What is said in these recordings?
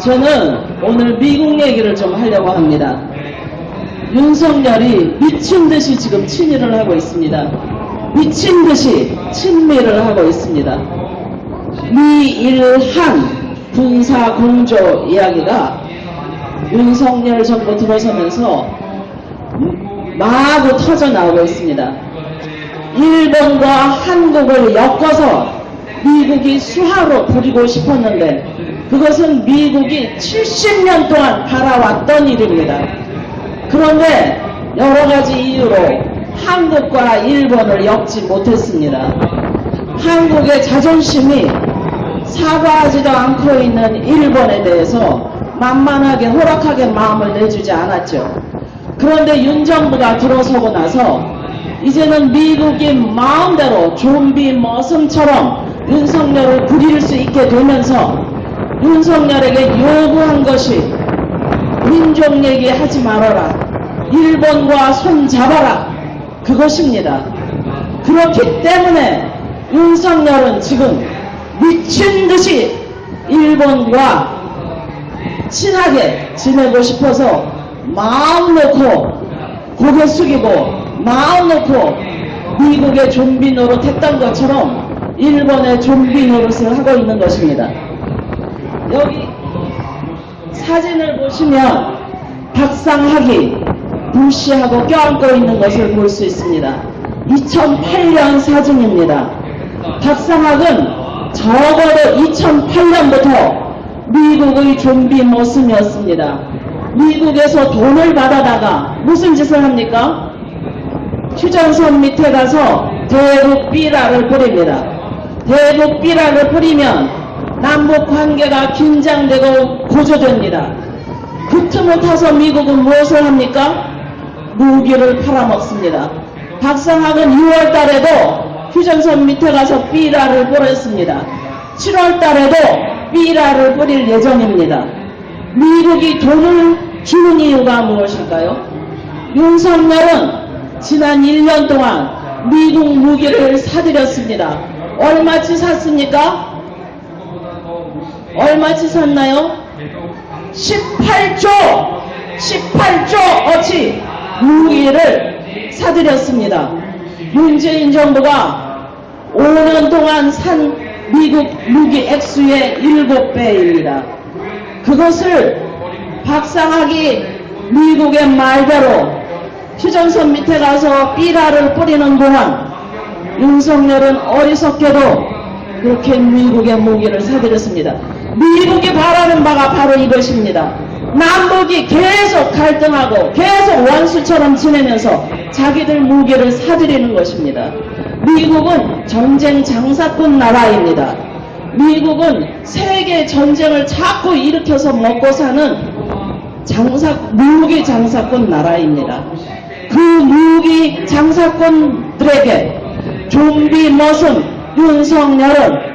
저는 오늘 미국 얘기를 좀 하려고 합니다. 윤석열이 미친 듯이 지금 친일을 하고 있습니다. 미친 듯이 친미를 하고 있습니다. 미일한 군사 공조 이야기가 윤석열 정부 들어서면서 마구 터져 나오고 있습니다. 일본과 한국을 엮어서 미국이 수하로 부리고 싶었는데 그것은 미국이 70년 동안 바라왔던 일입니다. 그런데 여러 가지 이유로 한국과 일본을 엮지 못했습니다. 한국의 자존심이 사과하지도 않고 있는 일본에 대해서 만만하게 호락하게 마음을 내주지 않았죠. 그런데 윤 정부가 들어서고 나서 이제는 미국이 마음대로 좀비 머슴처럼 윤석열을 부릴 수 있게 되면서 윤석열에게 요구한 것이 민족 얘기하지 말아라. 일본과 손 잡아라. 그것입니다. 그렇기 때문에 윤석열은 지금 미친 듯이 일본과 친하게 지내고 싶어서 마음 놓고 고개 숙이고 마음 놓고 미국의 좀비 노릇했던 것처럼 일본의 좀비 노릇을 하고 있는 것입니다. 여기 사진을 보시면 박상학이 불시하고 껴안고 있는 것을 볼 수 있습니다. 2008년 사진입니다. 박상학은 적어도 2008년부터 미국의 좀비 모습이었습니다. 미국에서 돈을 받아다가 무슨 짓을 합니까? 휴전선 밑에 가서 대북 비라를 뿌립니다. 대북 비라를 뿌리면 남북 관계가 긴장되고 고조됩니다. 그 틈을 타서 미국은 무엇을 합니까? 무기를 팔아먹습니다. 박상학은 6월 달에도 휴전선 밑에 가서 삐라를 뿌렸습니다. 7월 달에도 삐라를 뿌릴 예정입니다. 미국이 돈을 주는 이유가 무엇일까요? 윤석열은 지난 1년 동안 미국 무기를 사들였습니다. 얼마치 샀습니까? 얼마치 샀나요? 18조! 18조 어치 무기를 사들였습니다. 문재인 정부가 5년 동안 산 미국 무기 액수의 7배입니다. 그것을 박상학이 미국의 말대로 휴전선 밑에 가서 삐라를 뿌리는 동안 윤석열은 어리석게도 그렇게 미국의 무기를 사들였습니다. 미국이 바라는 바가 바로 이것입니다. 남북이 계속 갈등하고 계속 원수처럼 지내면서 자기들 무기를 사들이는 것입니다. 미국은 전쟁 장사꾼 나라입니다. 미국은 세계 전쟁을 자꾸 일으켜서 먹고 사는 장사, 무기 장사꾼 나라입니다. 그 무기 장사꾼들에게 좀비 머슴 윤석열은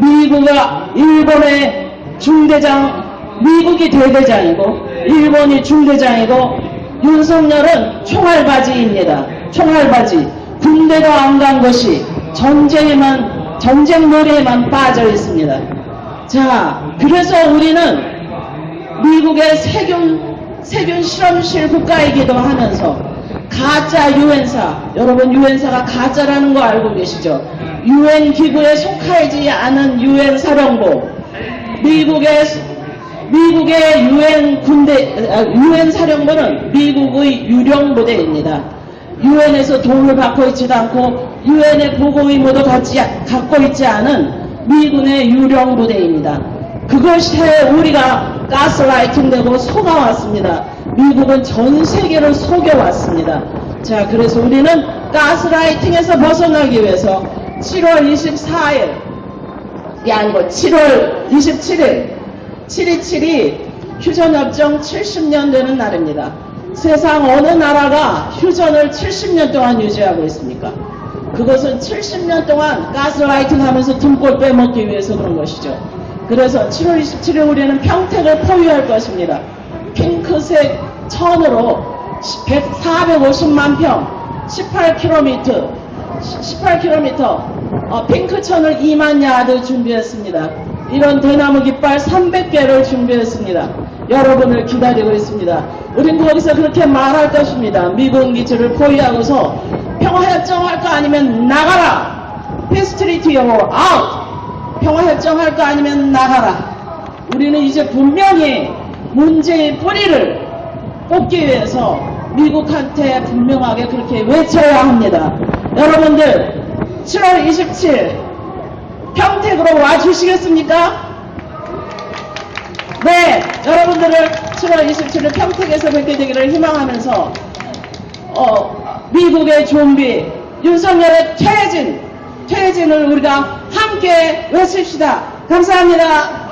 미국과 일본의 중대장, 미국이 대대장이고 일본이 중대장이고 윤석열은 총알바지입니다. 총알바지. 군대도 안 간 것이 전쟁에만 전쟁 놀이에만 빠져 있습니다. 자, 그래서 우리는 미국의 세균 세균 실험실 국가이기도 하면서 가짜 유엔사 여러분 유엔사가 가짜라는 거 알고 계시죠? 유엔 기구에 속하지 않은 유엔 사령부 미국의 미국의 유엔 군대 유엔 사령부는 미국의 유령 부대입니다. 유엔에서 도움을 받고 있지도 않고 유엔의 보고 의무도 갖지, 갖고 있지 않은 미군의 유령 부대입니다. 그것에 우리가 가스라이팅 되고 속아왔습니다. 미국은 전 세계를 속여왔습니다. 자, 그래서 우리는 가스라이팅에서 벗어나기 위해서 7월 24일, 이 아니고 7월 27일, 727이 휴전협정 70년 되는 날입니다. 세상 어느 나라가 휴전을 70년 동안 유지하고 있습니까? 그것은 70년 동안 가스라이팅 하면서 등골 빼먹기 위해서 그런 것이죠. 그래서 7월 27일 우리는 평택을 포위할 것입니다. 핑크색 천으로 100, 450만 평, 18km, 18km, 어, 핑크천을 2만 야드 준비했습니다. 이런 대나무 깃발 300개를 준비했습니다. 여러분을 기다리고 있습니다. 우린 거기서 그렇게 말할 것입니다. 미국 기지를 포위하고서 평화협정 할 거 아니면 나가라. 피스트리티어 아웃. 평화협정 할 거 아니면 나가라. 우리는 이제 분명히 문제의 뿌리를 뽑기 위해서 미국한테 분명하게 그렇게 외쳐야 합니다. 여러분들 7월 27일 평택으로 와주시겠습니까? 네, 여러분들을 7월 27일 평택에서 뵙게 되기를 희망하면서 어, 미국의 좀비 윤석열의 퇴진, 퇴진을 우리가 함께 외칩시다. 감사합니다.